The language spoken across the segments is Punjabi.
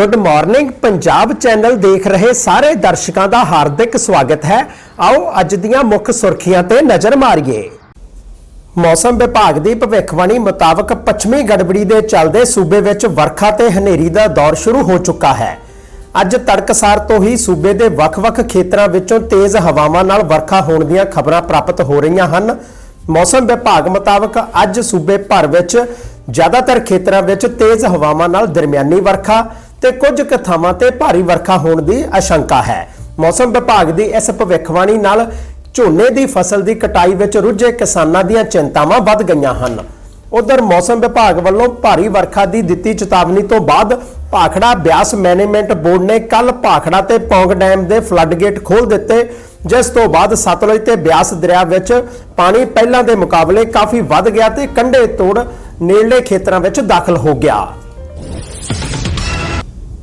ਗੁੱਡ ਮਾਰਨਿੰਗ ਪੰਜਾਬ ਚੈਨਲ ਦੇਖ ਰਹੇ ਸਾਰੇ ਦਰਸ਼ਕਾਂ ਦਾ ਹਾਰਦਿਕ ਸਵਾਗਤ ਹੈ। ਆਓ ਅੱਜ ਦੀਆਂ ਮੁੱਖ ਸੁਰਖੀਆਂ ਤੇ ਨਜ਼ਰ ਮਾਰੀਏ। ਮੌਸਮ ਵਿਭਾਗ ਦੀ ਭਵਿੱਖਬਾਣੀ ਮੁਤਾਬਕ ਪੱਛਮੀ ਗੜਬੜੀ ਦੇ ਚੱਲਦੇ ਸੂਬੇ ਵਿੱਚ ਵਰਖਾ ਤੇ ਹਨੇਰੀ ਦਾ ਦੌਰ ਸ਼ੁਰੂ ਹੋ ਚੁੱਕਾ ਹੈ। ਅੱਜ ਤੜਕਸਾਰ ਤੋਂ ਹੀ ਸੂਬੇ ਦੇ ਵੱਖ-ਵੱਖ ਖੇਤਰਾਂ ਵਿੱਚੋਂ ਤੇਜ਼ ਹਵਾਵਾਂ ਨਾਲ ਵਰਖਾ ਹੋਣ ਦੀਆਂ ਖਬਰਾਂ ਪ੍ਰਾਪਤ ਹੋ ਰਹੀਆਂ ਹਨ। ਮੌਸਮ ਵਿਭਾਗ ਮੁਤਾਬਕ ਅੱਜ ਸੂਬੇ ਭਰ ਵਿੱਚ ਜ਼ਿਆਦਾਤਰ ਖੇਤਰਾਂ ਵਿੱਚ ਤੇਜ਼ ਹਵਾਵਾਂ ਨਾਲ ਦਰਮਿਆਨੀ ਵਰਖਾ ਤੇ ਕੁਝ ਕੁ ਥਾਵਾਂ ਤੇ ਭਾਰੀ ਵਰਖਾ ਹੋਣ ਦੀ ਆਸ਼ੰਕਾ ਹੈ। ਮੌਸਮ ਵਿਭਾਗ ਦੀ ਇਸ ਭਵਿੱਖਬਾਣੀ ਨਾਲ ਝੋਨੇ ਦੀ ਫਸਲ ਦੀ ਕਟਾਈ ਵਿੱਚ ਰੁੱਝੇ ਕਿਸਾਨਾਂ ਦੀਆਂ ਚਿੰਤਾਵਾਂ ਵੱਧ ਗਈਆਂ ਹਨ। ਉਧਰ ਮੌਸਮ ਵਿਭਾਗ ਵੱਲੋਂ ਭਾਰੀ ਵਰਖਾ ਦੀ ਦਿੱਤੀ ਚੇਤਾਵਨੀ ਤੋਂ ਬਾਅਦ ਭਾਖੜਾ ਬਿਆਸ ਮੈਨੇਜਮੈਂਟ ਬੋਰਡ ਨੇ ਕੱਲ ਭਾਖੜਾ ਤੇ ਪੌਂਗ ਡੈਮ ਦੇ ਫਲੱਡ ਗੇਟ ਖੋਲ੍ਹ ਦਿੱਤੇ, ਜਿਸ ਤੋਂ ਬਾਅਦ ਸਤਲੁਜ ਤੇ ਬਿਆਸ ਦਰਿਆ ਵਿੱਚ ਪਾਣੀ ਪਹਿਲਾਂ ਦੇ ਮੁਕਾਬਲੇ ਕਾਫੀ ਵੱਧ ਗਿਆ ਤੇ ਕੰਢੇ ਤੋੜ ਨੇੜਲੇ ਖੇਤਰਾਂ ਵਿੱਚ ਦਾਖਲ ਹੋ ਗਿਆ।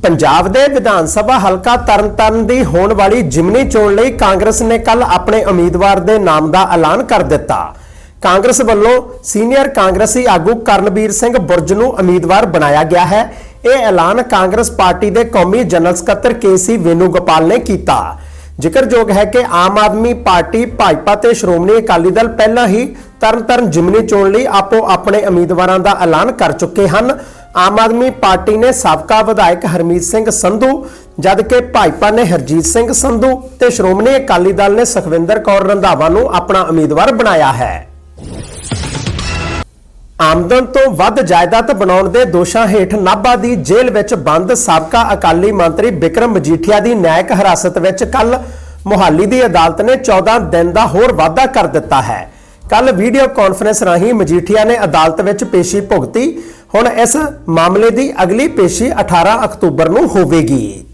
ਪੰਜਾਬ ਦੇ ਵਿਧਾਨ ਸਭਾ ਹਲਕਾ ਤਰਨਤਾਰਨ ਦੀ ਹੋਣ ਵਾਲੀ ਜਿਮਨੀ ਚੋਣ ਲਈ ਕਾਂਗਰਸ ਨੇ ਕੱਲ ਆਪਣੇ ਉਮੀਦਵਾਰ ਦੇ ਨਾਮ ਦਾ ਐਲਾਨ ਕਰ ਦਿੱਤਾ। ਕਾਂਗਰਸ ਵੱਲੋਂ ਸੀਨੀਅਰ ਕਾਂਗਰਸੀ ਆਗੂ ਕਰਨਵੀਰ ਸਿੰਘ ਬੁਰਜ ਨੂੰ ਉਮੀਦਵਾਰ ਬਣਾਇਆ ਗਿਆ ਹੈ। ਇਹ ਐਲਾਨ ਕਾਂਗਰਸ ਪਾਰਟੀ ਦੇ ਕੌਮੀ ਜਨਰਲ ਸਕੱਤਰ ਕੇਸੀ ਵੇਨੂਗੋਪਾਲ ਨੇ ਕੀਤਾ। ਜ਼ਿਕਰਯੋਗ ਹੈ ਕਿ ਆਮ ਆਦਮੀ ਪਾਰਟੀ, ਭਾਜਪਾ ਤੇ ਸ਼੍ਰੋਮਣੀ ਅਕਾਲੀ ਦਲ ਪਹਿਲਾਂ ਹੀ ਤਰਨਤਾਰਨ ਜਿਮਨੀ ਚੋਣ ਲਈ ਆਪੋ ਆਪਣੇ ਉਮੀਦਵਾਰਾਂ ਦਾ ਐਲਾਨ ਕਰ ਚੁੱਕੇ ਹਨ। ਆਮ ਆਦਮੀ ਪਾਰਟੀ ਨੇ ਸਾਬਕਾ ਵਿਧਾਇਕ ਹਰਮੀਤ ਸਿੰਘ ਸੰਧੂ, ਜਦਕਿ ਭਾਜਪਾ ਨੇ ਹਰਜੀਤ ਸਿੰਘ ਸੰਧੂ ਤੇ ਸ਼੍ਰੋਮਣੀ ਅਕਾਲੀ ਦਲ ਨੇ ਸੁਖਵਿੰਦਰ ਕੌਰ ਰੰਧਾਵਾ ਨੂੰ ਆਪਣਾ ਉਮੀਦਵਾਰ ਬਣਾਇਆ ਹੈ। ਆਮਦਨ ਤੋਂ ਵੱਧ ਜਾਇਦਾਦ ਬਣਾਉਣ ਦੇ ਦੋਸ਼ਾਂ ਹੇਠ ਨਾਭਾ ਦੀ ਜੇਲ੍ਹ ਵਿੱਚ ਬੰਦ ਸਾਬਕਾ ਅਕਾਲੀ ਮੰਤਰੀ ਵਿਕਰਮ ਮਜੀਠੀਆ ਦੀ ਨਿਆਇਕ ਹਿਰਾਸਤ ਵਿੱਚ ਕੱਲ ਮੁਹਾਲੀ ਦੀ ਅਦਾਲਤ ਨੇ 14 ਦਿਨ ਦਾ ਹੋਰ ਵਾਅਦਾ ਕਰ ਦਿੱਤਾ ਹੈ। ਕੱਲ ਵੀਡੀਓ ਕਾਨਫਰੰਸ ਰਾਹੀਂ ਮਜੀਠੀਆ ਨੇ ਅਦਾਲਤ ਵਿੱਚ ਪੇਸ਼ੀ ਭੁਗਤੀ ਹੁਣ ਇਸ ਮਾਮਲੇ ਦੀ ਅਗਲੀ ਪੇਸ਼ੀ 18 ਅਕਤੂਬਰ ਨੂੰ ਹੋਵੇਗੀ।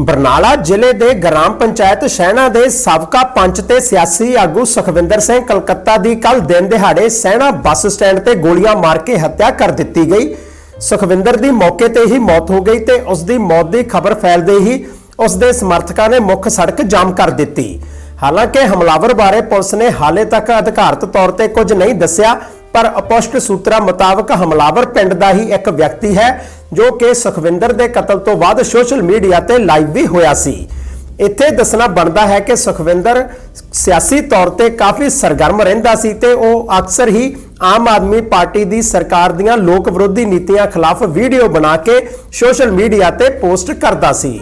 ਬਰਨਾਲਾ ਜ਼ਿਲ੍ਹੇ ਦੇ ਗ੍ਰਾਮ ਪੰਚਾਇਤ ਸ਼ਹਿਣਾ ਦੇ ਸਾਬਕਾ ਪੰਚ ਤੇ ਸਿਆਸੀ ਆਗੂ ਸੁਖਵਿੰਦਰ ਸਿੰਘ ਕਲਕੱਤਾ ਦੀ ਕੱਲ ਦਿਨ ਦਿਹਾੜੇ ਸਹਿਣਾ ਬੱਸ ਸਟੈਂਡ ਤੇ ਗੋਲੀਆਂ ਮਾਰ ਕੇ ਹੱਤਿਆ ਕਰ ਦਿੱਤੀ ਗਈ। ਸੁਖਵਿੰਦਰ ਦੀ ਮੌਕੇ ਤੇ ਹੀ ਮੌਤ ਹੋ ਗਈ ਤੇ ਉਸ ਦੀ ਮੌਤ ਦੀ ਖਬਰ ਫੈਲਦੇ ਹੀ ਉਸ ਦੇ ਸਮਰਥਕਾਂ ਨੇ ਮੁੱਖ ਸੜਕ ਜਾਮ ਕਰ ਦਿੱਤੀ। ਹਾਲਾਂਕਿ ਹਮਲਾਵਰ ਬਾਰੇ ਪੁਲਿਸ ਨੇ ਹਾਲੇ ਤੱਕ ਅਧਿਕਾਰਤ ਤੌਰ ਤੇ ਕੁਝ ਨਹੀਂ ਦੱਸਿਆ। ਪਰ ਅਪੋਸਟ ਸੂਤਰਾਂ ਮੁਤਾਬਕ ਹਮਲਾਵਰ ਪਿੰਡ ਦਾ ਹੀ ਇੱਕ ਵਿਅਕਤੀ ਹੈ, ਜੋ ਕਿ ਸੁਖਵਿੰਦਰ ਦੇ ਕਤਲ ਤੋਂ ਬਾਅਦ ਸੋਸ਼ਲ ਮੀਡੀਆ ਤੇ ਲਾਈਵ ਵੀ ਹੋਇਆ ਸੀ। ਇੱਥੇ ਦੱਸਣਾ ਬਣਦਾ ਹੈ ਕਿ ਸੁਖਵਿੰਦਰ ਸਿਆਸੀ ਤੌਰ ਤੇ ਕਾਫੀ ਸਰਗਰਮ ਰਹਿੰਦਾ ਸੀ ਤੇ ਉਹ ਅਕਸਰ ਹੀ ਆਮ ਆਦਮੀ ਪਾਰਟੀ ਦੀ ਸਰਕਾਰ ਦੀਆਂ ਲੋਕ ਵਿਰੋਧੀ ਨੀਤੀਆਂ ਖਿਲਾਫ ਵੀਡੀਓ ਬਣਾ ਕੇ ਸੋਸ਼ਲ ਮੀਡੀਆ ਤੇ ਪੋਸਟ ਕਰਦਾ ਸੀ।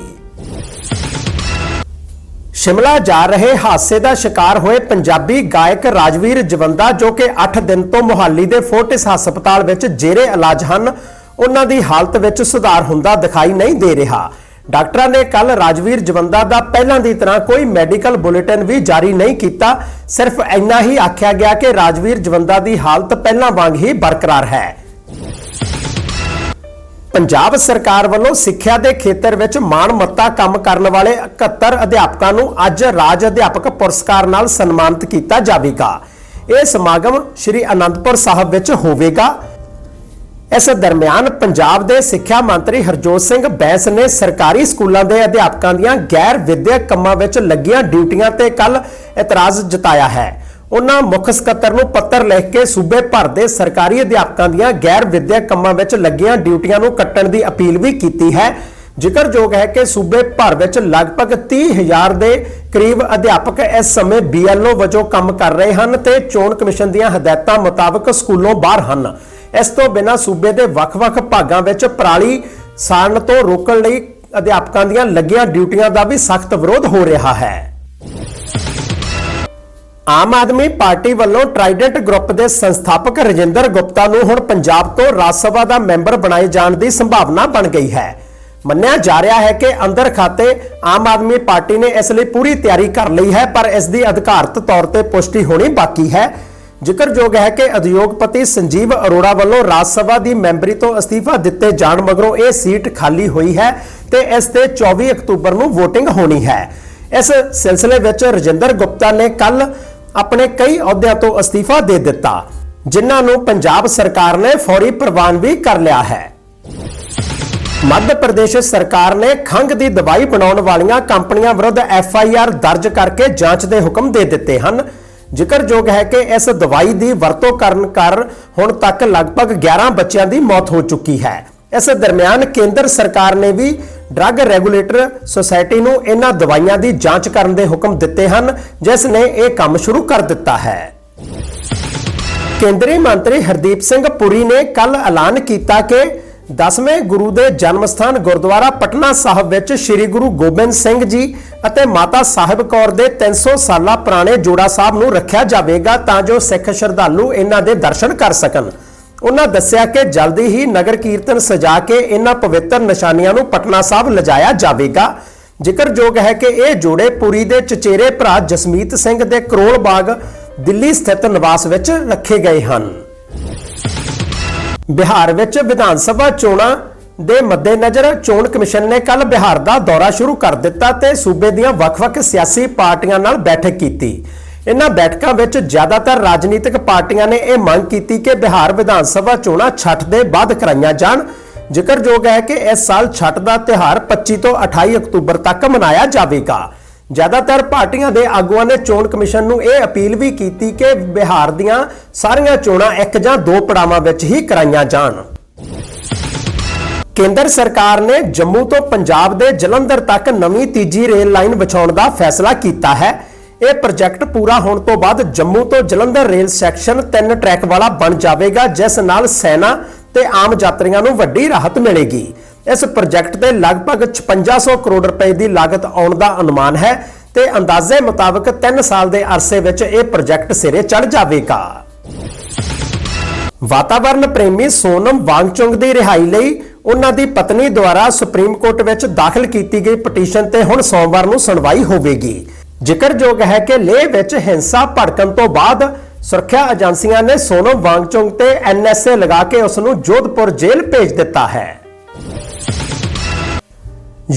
ਸ਼ਿਮਲਾ ਜਾ ਰਹੇ ਹਾਦਸੇ ਦਾ ਸ਼ਿਕਾਰ ਹੋਏ ਪੰਜਾਬੀ ਗਾਇਕ ਰਾਜਵੀਰ ਜਵੰਦਾ ਜੋ ਕਿ 8 ਦਿਨ ਤੋਂ ਮੁਹਾਲੀ ਦੇ ਫੋਰਟਿਸ ਹਸਪਤਾਲ ਵਿੱਚ ਜੇਰੇ ਇਲਾਜ ਹਨ, ਉਹਨਾਂ ਦੀ ਹਾਲਤ ਵਿੱਚ ਸੁਧਾਰ ਹੁੰਦਾ ਦਿਖਾਈ ਨਹੀਂ ਦੇ ਰਿਹਾ। ਡਾਕਟਰਾਂ ਨੇ ਕੱਲ ਰਾਜਵੀਰ ਜਵੰਦਾ ਦਾ ਪਹਿਲਾਂ ਦੀ ਤਰ੍ਹਾਂ ਕੋਈ ਮੈਡੀਕਲ ਬੁਲੇਟਿਨ ਵੀ ਜਾਰੀ ਨਹੀਂ ਕੀਤਾ, ਸਿਰਫ ਇੰਨਾ ਹੀ ਆਖਿਆ ਗਿਆ ਕਿ ਰਾਜਵੀਰ ਜਵੰਦਾ ਦੀ ਹਾਲਤ ਪਹਿਲਾਂ ਵਾਂਗ ਹੀ ਬਰਕਰਾਰ ਹੈ। ਪੰਜਾਬ ਸਰਕਾਰ ਵੱਲੋਂ ਸਿੱਖਿਆ ਦੇ ਖੇਤਰ ਵਿੱਚ ਮਾਣਮੱਤਾ ਕੰਮ ਕਰਨ ਵਾਲੇ 71 ਅਧਿਆਪਕਾਂ ਨੂੰ ਅੱਜ ਰਾਜ ਅਧਿਆਪਕ ਪੁਰਸਕਾਰ ਨਾਲ ਸਨਮਾਨਿਤ ਕੀਤਾ ਜਾਵੇਗਾ। ਇਹ ਸਮਾਗਮ ਸ੍ਰੀ ਅਨੰਦਪੁਰ ਸਾਹਿਬ ਵਿੱਚ ਹੋਵੇਗਾ। ਇਸ ਦਰਮਿਆਨ ਪੰਜਾਬ ਦੇ ਸਿੱਖਿਆ ਮੰਤਰੀ ਹਰਜੋਤ ਸਿੰਘ ਬੈਂਸ ਨੇ ਸਰਕਾਰੀ ਸਕੂਲਾਂ ਦੇ ਅਧਿਆਪਕਾਂ ਦੀਆਂ ਗੈਰ ਵਿਦਿਅਕ ਕੰਮਾਂ ਵਿੱਚ ਲੱਗੀਆਂ ਡਿਊਟੀਆਂ ਤੇ ਕੱਲ ਇਤਰਾਜ਼ ਜਤਾਇਆ ਹੈ। ਉਹਨਾਂ ਮੁੱਖ ਸਕੱਤਰ ਨੂੰ ਪੱਤਰ ਲਿਖ ਕੇ ਸੂਬੇ ਭਰ ਦੇ ਸਰਕਾਰੀ ਅਧਿਆਪਕਾਂ ਦੀਆਂ ਗੈਰ ਵਿਦਿਅਕ ਕੰਮਾਂ ਵਿੱਚ ਲੱਗੀਆਂ ਡਿਊਟੀਆਂ ਨੂੰ ਕੱਟਣ ਦੀ ਅਪੀਲ ਵੀ ਕੀਤੀ ਹੈ। ਜ਼ਿਕਰਯੋਗ ਹੈ ਕਿ ਸੂਬੇ ਭਰ ਵਿੱਚ ਲਗਭਗ 30000 ਦੇ ਕਰੀਬ ਅਧਿਆਪਕ ਇਸ ਸਮੇਂ BLO ਵਜੋਂ ਕੰਮ ਕਰ ਰਹੇ ਹਨ ਤੇ ਚੋਣ ਕਮਿਸ਼ਨ ਦੀਆਂ ਹਦਾਇਤਾਂ ਮੁਤਾਬਕ ਸਕੂਲੋਂ ਬਾਹਰ ਹਨ। ਇਸ ਤੋਂ ਬਿਨਾਂ ਸੂਬੇ ਦੇ ਵੱਖ-ਵੱਖ ਭਾਗਾਂ ਵਿੱਚ ਪਰਾਲੀ ਸਾੜਨ ਤੋਂ ਰੋਕਣ ਲਈ ਅਧਿਆਪਕਾਂ ਦੀਆਂ ਲੱਗੀਆਂ ਡਿਊਟੀਆਂ ਦਾ ਵੀ ਸਖਤ ਵਿਰੋਧ ਹੋ ਰਿਹਾ ਹੈ। ਆਮ ਆਦਮੀ ਪਾਰਟੀ ਵੱਲੋਂ ਟ੍ਰਾਈਡੈਂਟ ਗਰੁੱਪ ਦੇ ਸੰਸਥਾਪਕ ਰਜਿੰਦਰ ਗੁਪਤਾ ਨੂੰ ਹੁਣ ਪੰਜਾਬ ਤੋਂ ਰਾਜ ਸਭਾ ਦਾ ਮੈਂਬਰ ਬਣਾਏ ਜਾਣ ਦੀ ਸੰਭਾਵਨਾ ਬਣ ਗਈ ਹੈ। ਮੰਨਿਆ ਜਾ ਰਿਹਾ ਹੈ ਕਿ ਅੰਦਰ ਖਾਤੇ ਆਮ ਆਦਮੀ ਪਾਰਟੀ ਨੇ ਇਸ ਲਈ ਪੂਰੀ ਤਿਆਰੀ ਕਰ ਲਈ ਹੈ, ਪਰ ਇਸ ਦੀ ਅਧਿਕਾਰਤ ਤੌਰ ਤੇ ਪੁਸ਼ਟੀ ਹੋਣੀ ਬਾਕੀ ਹੈ। ਜ਼ਿਕਰਯੋਗ ਹੈ ਕਿ ਉਦਯੋਗਪਤੀ ਸੰਜੀਵ ਅਰੋੜਾ ਵੱਲੋਂ ਰਾਜ ਸਭਾ ਦੀ ਮੈਂਬਰੀ ਤੋਂ ਅਸਤੀਫਾ ਦਿੱਤੇ ਜਾਣ ਮਗਰੋਂ ਇਹ ਸੀਟ ਖਾਲੀ ਹੋਈ ਹੈ ਤੇ ਇਸ ਤੇ 24 ਅਕਤੂਬਰ ਨੂੰ VOTING ਹੋਣੀ ਹੈ। ਇਸ ਸਿਲਸਿਲੇ ਵਿੱਚ ਰਜਿੰਦਰ ਗੁਪਤਾ ਨੇ ਕੱਲ ਆਪਣੇ ਕਈ ਅਹੁਦਿਆਂ ਤੋਂ ਅਸਤੀਫਾ ਦੇ ਦਿੱਤਾ, ਜਿਨ੍ਹਾਂ ਨੂੰ ਪੰਜਾਬ ਸਰਕਾਰ ਨੇ ਫੌਰੀ ਪ੍ਰਵਾਨ ਕਰ ਲਿਆ ਹੈ। ਮੱਧ ਪ੍ਰਦੇਸ਼ ਸਰਕਾਰ ਨੇ ਖੰਘ ਦੀ ਦਵਾਈ ਬਣਾਉਣ ਵਾਲੀਆਂ ਕੰਪਨੀਆਂ ਵਿਰੁੱਧ ਐਫ ਆਈ ਆਰ ਦਰਜ ਕਰਕੇ ਜਾਂਚ ਦੇ ਹੁਕਮ ਦੇ ਦਿੱਤੇ ਹਨ। ਜ਼ਿਕਰਯੋਗ ਹੈ ਕਿ ਇਸ ਦਵਾਈ ਦੀ ਵਰਤੋਂ ਕਰਨ ਕਰ ਹੁਣ ਤੱਕ ਲਗਭਗ 11 ਬੱਚਿਆਂ ਦੀ ਮੌਤ ਹੋ ਚੁੱਕੀ ਹੈ। ਇਸ ਦਰਮਿਆਨ ਕੇਂਦਰ ਸਰਕਾਰ ਨੇ ਵੀ ਡਰੱਗ ਰੈਗੂਲੇਟਰ ਸੁਸਾਇਟੀ ਨੂੰ ਇਹਨਾਂ ਦਵਾਈਆਂ ਦੀ ਜਾਂਚ ਕਰਨ ਦੇ ਹੁਕਮ ਦਿੱਤੇ ਹਨ, ਜਿਸ ਨੇ ਇਹ ਕੰਮ ਸ਼ੁਰੂ ਕਰ ਦਿੱਤਾ ਹੈ। ਕੇਂਦਰੀ ਮੰਤਰੀ ਹਰਦੀਪ ਸਿੰਘ ਪੁਰੀ ਨੇ ਕੱਲ ਐਲਾਨ ਕੀਤਾ ਕਿ 10ਵੇਂ ਗੁਰੂ ਦੇ ਜਨਮ ਸਥਾਨ ਗੁਰਦੁਆਰਾ ਪਟਨਾ ਸਾਹਿਬ ਵਿੱਚ ਸ੍ਰੀ ਗੁਰੂ ਗੋਬਿੰਦ ਸਿੰਘ ਜੀ ਅਤੇ ਮਾਤਾ ਸਾਹਿਬ ਕੌਰ ਦੇ 300 ਸਾਲਾ ਪੁਰਾਣੇ ਜੋੜਾ ਸਾਹਿਬ ਨੂੰ ਰੱਖਿਆ ਜਾਵੇਗਾ ਤਾਂ ਜੋ ਸਿੱਖ ਸ਼ਰਧਾਲੂ ਇਹਨਾਂ ਦੇ ਦਰਸ਼ਨ ਕਰ ਸਕਣ। ਉਹਨਾਂ ਦੱਸਿਆ ਕਿ ਜਲਦੀ ਹੀ ਨਗਰ ਕੀਰਤਨ ਸਜਾ ਕੇ ਇਹਨਾਂ ਪਵਿੱਤਰ ਨਿਸ਼ਾਨੀਆਂ ਨੂੰ ਪਟਨਾ ਸਾਹਿਬ ਲਿਜਾਇਆ ਜਾਵੇਗਾ। ਜ਼ਿਕਰਯੋਗ ਹੈ ਕਿ ਇਹ ਜੋੜੇ ਪੁਰੀ ਦੇ ਚਚੇਰੇ ਭਰਾ ਜਸਮੀਤ ਸਿੰਘ ਦੇ ਕਰੋਲ ਬਾਗ ਦਿੱਲੀ ਸਥਿਤ ਨਿਵਾਸ ਵਿੱਚ ਰੱਖੇ ਗਏ ਹਨ। ਬਿਹਾਰ ਵਿੱਚ ਵਿਧਾਨ ਸਭਾ ਚੋਣਾਂ ਦੇ ਮੱਦੇਨਜ਼ਰ ਚੋਣ ਕਮਿਸ਼ਨ ਨੇ ਕੱਲ ਬਿਹਾਰ ਦਾ ਦੌਰਾ ਸ਼ੁਰੂ ਕਰ ਦਿੱਤਾ ਤੇ ਸੂਬੇ ਦੀਆਂ ਵੱਖ-ਵੱਖ ਸਿਆਸੀ ਪਾਰਟੀਆਂ ਨਾਲ ਬੈਠਕ ਕੀਤੀ। ਇਹਨਾਂ ਬੈਠਕਾਂ ਵਿੱਚ ਜ਼ਿਆਦਾਤਰ ਰਾਜਨੀਤਿਕ ਪਾਰਟੀਆਂ ਨੇ ਇਹ ਮੰਗ ਕੀਤੀ ਕਿ ਬਿਹਾਰ ਵਿਧਾਨ ਸਭਾ ਚੋਣਾਂ ਛੱਟ ਦੇ ਬਾਅਦ ਕਰਾਈਆਂ ਜਾਣ। ਜ਼ਿਕਰਯੋਗ ਹੈ ਕਿ ਇਸ ਸਾਲ ਛੱਟ ਦਾ ਤਿਹਾਰ 25 ਤੋਂ 28 ਅਕਤੂਬਰ ਤੱਕ ਮਨਾਇਆ ਜਾਵੇਗਾ। ਜ਼ਿਆਦਾਤਰ ਪਾਰਟੀਆਂ ਦੇ ਆਗੂਆਂ ਨੇ ਚੋਣ ਕਮਿਸ਼ਨ ਨੂੰ ਇਹ ਅਪੀਲ ਵੀ ਕੀਤੀ ਕਿ ਬਿਹਾਰ ਦੀਆਂ ਸਾਰੀਆਂ ਚੋਣਾਂ ਇੱਕ ਜਾਂ ਦੋ ਪੜਾਵਾਂ ਵਿੱਚ ਹੀ ਕਰਾਈਆਂ ਜਾਣ। ਕੇਂਦਰ ਸਰਕਾਰ ਨੇ ਜੰਮੂ ਤੋਂ ਪੰਜਾਬ ਦੇ ਜਲੰਧਰ ਤੱਕ ਨਵੀਂ ਤੀਜੀ ਰੇਲ ਲਾਈਨ ਵਿਛਾਉਣ ਦਾ ਫੈਸਲਾ ਕੀਤਾ ਹੈ। ਇਹ ਪ੍ਰੋਜੈਕਟ ਪੂਰਾ ਹੋਣ ਤੋਂ ਬਾਅਦ ਜੰਮੂ ਤੋਂ ਜਲੰਧਰ ਰੇਲ ਸੈਕਸ਼ਨ ਤਿੰਨ ਟਰੈਕ ਵਾਲਾ ਬਣ ਜਾਵੇਗਾ, ਜਿਸ ਨਾਲ ਸੈਨਾ ਤੇ ਆਮ ਯਾਤਰੀਆਂ ਨੂੰ ਵੱਡੀ ਰਾਹਤ ਮਿਲੇਗੀ। ਇਸ ਪ੍ਰੋਜੈਕਟ ਤੇ ਲਗਭਗ 5600 ਕਰੋੜ ਰੁਪਏ ਦੀ ਲਾਗਤ ਆਉਣ ਦਾ ਅਨੁਮਾਨ ਹੈ ਤੇ ਅੰਦਾਜ਼ੇ ਮੁਤਾਬਕ 3 ਸਾਲ ਦੇ ਅਰਸੇ ਵਿੱਚ ਇਹ ਪ੍ਰੋਜੈਕਟ ਸਿਰੇ ਚੜ ਜਾਵੇਗਾ। ਵਾਤਾਵਰਣ ਪ੍ਰੇਮੀ ਸੋਨਮ ਵਾਂਗਚੁੰਗ ਦੀ ਰਿਹਾਈ ਲਈ ਉਹਨਾਂ ਦੀ ਪਤਨੀ ਦੁਆਰਾ ਸੁਪਰੀਮ ਕੋਰਟ ਵਿੱਚ ਦਾਖਲ ਕੀਤੀ ਗਈ ਪਟੀਸ਼ਨ ਤੇ ਹੁਣ ਸੋਮਵਾਰ ਨੂੰ ਸੁਣਵਾਈ ਹੋਵੇਗੀ। ਜ਼ਿਕਰਯੋਗ ਹੈ ਕਿ ਲੇਹ ਵਿੱਚ ਹਿੰਸਾ ਭੜਕਣ ਤੋਂ ਬਾਅਦ ਸੁਰੱਖਿਆ ਏਜੰਸੀਆਂ ਨੇ ਸੋਨਮ ਵਾਂਗਚੁੰਗ ਤੇ ਐਨਐਸਏ ਲਗਾ ਕੇ ਉਸ ਨੂੰ ਜੋਧਪੁਰ ਜੇਲ੍ਹ ਭੇਜ ਦਿੱਤਾ ਹੈ।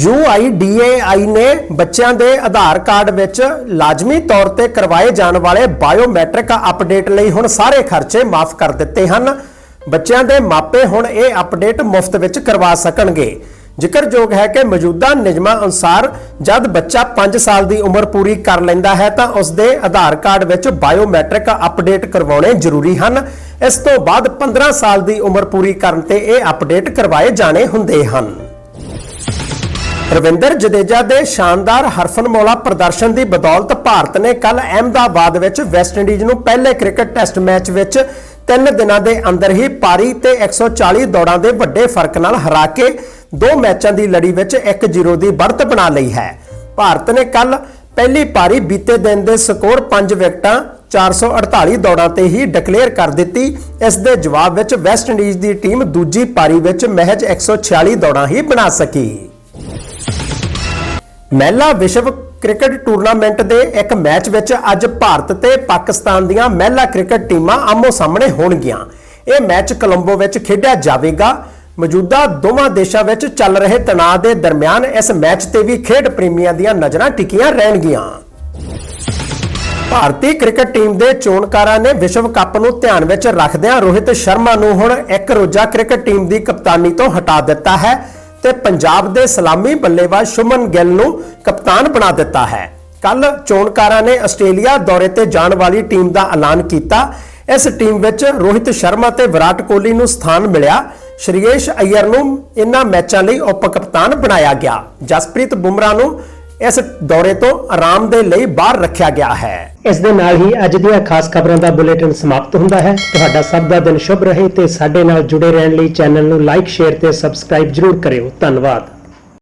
UIDAI ਨੇ ਬੱਚਿਆਂ ਦੇ ਆਧਾਰ ਕਾਰਡ ਵਿੱਚ ਲਾਜ਼ਮੀ ਤੌਰ ਤੇ ਕਰਵਾਏ ਜਾਣ ਵਾਲੇ ਬਾਇਓਮੈਟ੍ਰਿਕ ਅਪਡੇਟ ਲਈ ਹੁਣ ਸਾਰੇ ਖਰਚੇ ਮਾਫ ਕਰ ਦਿੱਤੇ ਹਨ। ਬੱਚਿਆਂ ਦੇ ਮਾਪੇ ਹੁਣ ਇਹ ਅਪਡੇਟ ਮੁਫਤ ਵਿੱਚ ਕਰਵਾ ਸਕਣਗੇ। ਜ਼ਿਕਰਯੋਗ ਹੈ ਕਿ ਮੌਜੂਦਾ ਨਿਯਮਾਂ ਅਨੁਸਾਰ ਜਦ ਬੱਚਾ 5 ਸਾਲ ਦੀ ਉਮਰ ਪੂਰੀ ਕਰ ਲੈਂਦਾ ਹੈ ਤਾਂ ਉਸ ਦੇ ਆਧਾਰ ਕਾਰਡ ਵਿੱਚ ਬਾਇਓਮੈਟ੍ਰਿਕ ਅਪਡੇਟ ਕਰਵਾਉਣੇ ਜ਼ਰੂਰੀ ਹਨ। ਇਸ ਤੋਂ ਬਾਅਦ 15 ਸਾਲ ਦੀ ਉਮਰ ਪੂਰੀ ਕਰਨ ਤੇ ਇਹ ਅਪਡੇਟ ਕਰਵਾਏ ਜਾਣੇ ਹੁੰਦੇ ਹਨ। ਰਵਿੰਦਰ ਜਦੇਜਾ ਦੇ ਸ਼ਾਨਦਾਰ ਹਰਫਨਮੌਲਾ ਪ੍ਰਦਰਸ਼ਨ ਦੀ ਬਦੌਲਤ ਭਾਰਤ ਨੇ ਕੱਲ ਅਹਿਮਦਾਬਾਦ ਵਿੱਚ ਵੈਸਟ ਇੰਡੀਜ਼ ਨੂੰ ਪਹਿਲੇ ਕ੍ਰਿਕਟ ਟੈਸਟ ਮੈਚ ਵਿੱਚ ਤਿੰਨ ਦਿਨਾਂ ਦੇ ਅੰਦਰ ਹੀ ਪਾਰੀ ਤੇ 140 ਦੌੜਾਂ ਦੇ ਵੱਡੇ ਫ਼ਰਕ ਨਾਲ ਹਰਾ ਕੇ ਦੋ ਮੈਚਾਂ ਦੀ ਲੜੀ ਵਿੱਚ 1-0 ਦੀ ਬੜਤ ਬਣਾ ਲਈ ਹੈ। ਭਾਰਤ ਨੇ ਕੱਲ ਪਹਿਲੀ ਪਾਰੀ ਬੀਤੇ ਦਿਨ ਦੇ ਸਕੋਰ 5 ਵਿਕਟਾਂ 448 ਦੌੜਾਂ ਤੇ ਹੀ ਡਿਕਲੇਅਰ ਕਰ ਦਿੱਤੀ। ਇਸ ਦੇ ਜਵਾਬ ਵਿੱਚ ਵੈਸਟ ਇੰਡੀਜ਼ ਦੀ ਟੀਮ ਦੂਜੀ ਪਾਰੀ ਵਿੱਚ ਮਹਿਜ 146 ਦੌੜਾਂ ਹੀ ਬਣਾ ਸਕੀ। ਮਹਿਲਾ ਵਿਸ਼ਵ ਕ੍ਰਿਕਟ ਟੂਰਨਾਮੈਂਟ ਦੇ ਇੱਕ ਮੈਚ ਵਿੱਚ ਅੱਜ ਭਾਰਤ ਤੇ ਪਾਕਿਸਤਾਨ ਦੀਆਂ ਮਹਿਲਾ ਕ੍ਰਿਕਟ ਟੀਮਾਂ ਆਮੋ ਸਾਹਮਣੇ ਹੋਣਗੀਆਂ। ਇਹ ਮੈਚ ਕੋਲੰਬੋ ਵਿੱਚ ਖੇਡਿਆ ਜਾਵੇਗਾ। ਮੌਜੂਦਾ ਦੋਵਾਂ ਦੇਸ਼ਾਂ ਵਿੱਚ ਚੱਲ ਰਹੇ ਤਣਾਅ ਦੇ ਦਰਮਿਆਨ ਇਸ ਮੈਚ ਤੇ ਵੀ ਖੇਡ ਪ੍ਰੇਮੀਆਂ ਦੀਆਂ ਨਜ਼ਰਾਂ ਟਿਕੀਆਂ ਰਹਿਣਗੀਆਂ। ਭਾਰਤੀ ਕ੍ਰਿਕਟ ਟੀਮ ਦੇ ਚੋਣਕਾਰਾਂ ਨੇ ਵਿਸ਼ਵ ਕੱਪ ਨੂੰ ਧਿਆਨ ਵਿੱਚ ਰੱਖਦਿਆਂ ਰੋਹਿਤ ਸ਼ਰਮਾ ਨੂੰ ਹੁਣ ਇੱਕ ਰੋਜ਼ਾ ਕ੍ਰਿਕਟ ਟੀਮ ਦੀ ਕਪਤਾਨੀ ਤੋਂ ਹਟਾ ਦਿੱਤਾ ਹੈ। ਤੇ ਪੰਜਾਬ ਦੇ ਸਲਾਮੀ ਬੱਲੇਬਾਜ਼ ਸ਼ੁਮਨ ਗਿੱਲ ਨੂੰ ਕਪਤਾਨ ਬਣਾ ਦਿੱਤਾ ਹੈ। ਕੱਲ ਚੋਣਕਾਰਾਂ ਨੇ ਆਸਟ੍ਰੇਲੀਆ ਦੌਰੇ ਤੇ ਜਾਣ ਵਾਲੀ ਟੀਮ ਦਾ ਐਲਾਨ ਕੀਤਾ। ਇਸ ਟੀਮ ਵਿੱਚ ਰੋਹਿਤ ਸ਼ਰਮਾ ਤੇ ਵਿਰਾਟ ਕੋਹਲੀ ਨੂੰ ਸਥਾਨ ਮਿਲਿਆ। ਸ਼੍ਰੀਏਸ਼ ਅਯਰ ਨੂੰ ਇਨ੍ਹਾਂ ਮੈਚਾਂ ਲਈ ਉਪ ਕਪਤਾਨ ਬਣਾਇਆ ਗਿਆ। ਜਸਪ੍ਰੀਤ ਬੁਮਰਾ ਨੂੰ ਇਸ ਦੌਰੇ ਤੋਂ ਆਰਾਮ ਦੇ ਲਈ ਬਾਹਰ ਰੱਖਿਆ ਗਿਆ ਹੈ। ਇਸ ਦੇ ਨਾਲ ਹੀ ਅੱਜ ਦੀਆਂ ਖਾਸ ਖਬਰਾਂ ਦਾ ਬੁਲੇਟਿਨ ਸਮਾਪਤ ਹੁੰਦਾ ਹੈ। ਤੁਹਾਡਾ ਸਭ ਦਾ ਦਿਨ ਸ਼ੁਭ ਰਹੇ ਤੇ ਸਾਡੇ ਨਾਲ ਜੁੜੇ ਰਹਿਣ ਲਈ ਚੈਨਲ ਨੂੰ ਲਾਈਕ ਸ਼ੇਅਰ ਤੇ ਸਬਸਕ੍ਰਾਈਬ ਜਰੂਰ ਕਰਿਓ। ਧੰਨਵਾਦ।